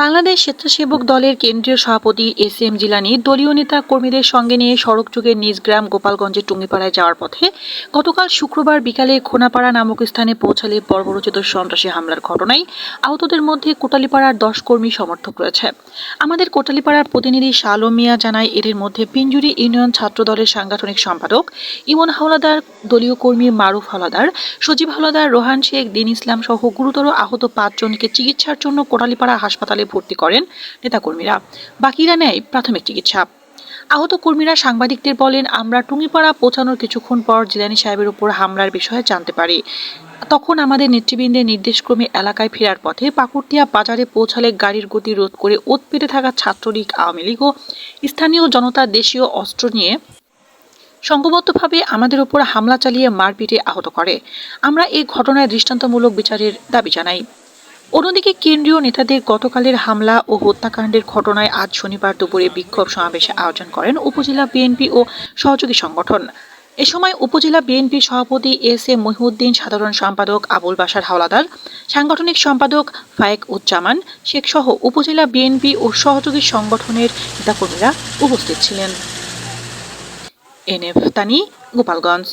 বাংলাদেশ স্বেচ্ছাসেবক দলের কেন্দ্রীয় সভাপতি এস এম জিলানি দলীয় নেতা কর্মীদের সঙ্গে নিয়ে সড়ক যুগের নিজ গ্রাম গোপালগঞ্জের টুঙ্গিপাড়ায় যাওয়ার পথে গতকাল শুক্রবার বিকালে খোনাপাড়া নামক স্থানে পৌঁছালে বর্বরচিত সন্ত্রাসী হামলার ঘটনায় আহতদের মধ্যে কোটালিপাড়ার দশ কর্মী সমর্থক রয়েছে। আমাদের কোটালিপাড়ার প্রতিনিধি শালম মিয়া জানায়, এদের মধ্যে পিঞ্জুরি ইউনিয়ন ছাত্র দলের সাংগঠনিক সম্পাদক ইমন হাওলাদার, দলীয় কর্মী মারুফ হাওলাদার, সজীব হাওলাদার, রোহান শেখ, দিন ইসলাম সহ গুরুতর আহত পাঁচজনকে চিকিৎসার জন্য কোটালিপাড়া হাসপাতালে ভর্তি করেন নেতাকর্মীরা। বাকিরা নেয় প্রাথমিক চিকিৎসা। আহত কর্মীরা সাংবাদিকদের বলেন, আমরা টুঙ্গিপাড়া পৌঁছানোর কিছুক্ষণ পর জিলানি সাহেবের উপর হামলার বিষয়ে জানতে পারি। তখন আমাদের নেতৃবৃন্দের নির্দেশক্রমে এলাকায় ফেরার পথে পাকুড়টিয়া বাজারে পৌঁছালে গাড়ির গতি রোধ করে ওত পেতে থাকা ছাত্রলীগ, আওয়ামী লীগ ও স্থানীয় জনতা দেশীয় অস্ত্র নিয়ে সংঘবদ্ধভাবে আমাদের উপর হামলা চালিয়ে মারপিটে আহত করে। আমরা এই ঘটনায় দৃষ্টান্তমূলক বিচারের দাবি জানাই। অন্যদিকে কেন্দ্রীয় নেতাদের গতকালের হামলা ও হত্যাকাণ্ডের ঘটনায় আজ শনিবার দুপুরে বিক্ষোভ সমাবেশে আয়োজন করেন উপজেলা বিএনপি ও সহযোগী সংগঠন। এ সময় উপজেলা বিএনপি সভাপতি এস এ মহিউদ্দিন, সাধারণ সম্পাদক আবুল বাসার হাওলাদার, সাংগঠনিক সম্পাদক ফায়েক উজ্জামান, শেখ সহ উপজেলা বিএনপি ও সহযোগী সংগঠনের নেতাকর্মীরা উপস্থিত ছিলেন। এনএফ তানি, গোপালগঞ্জ।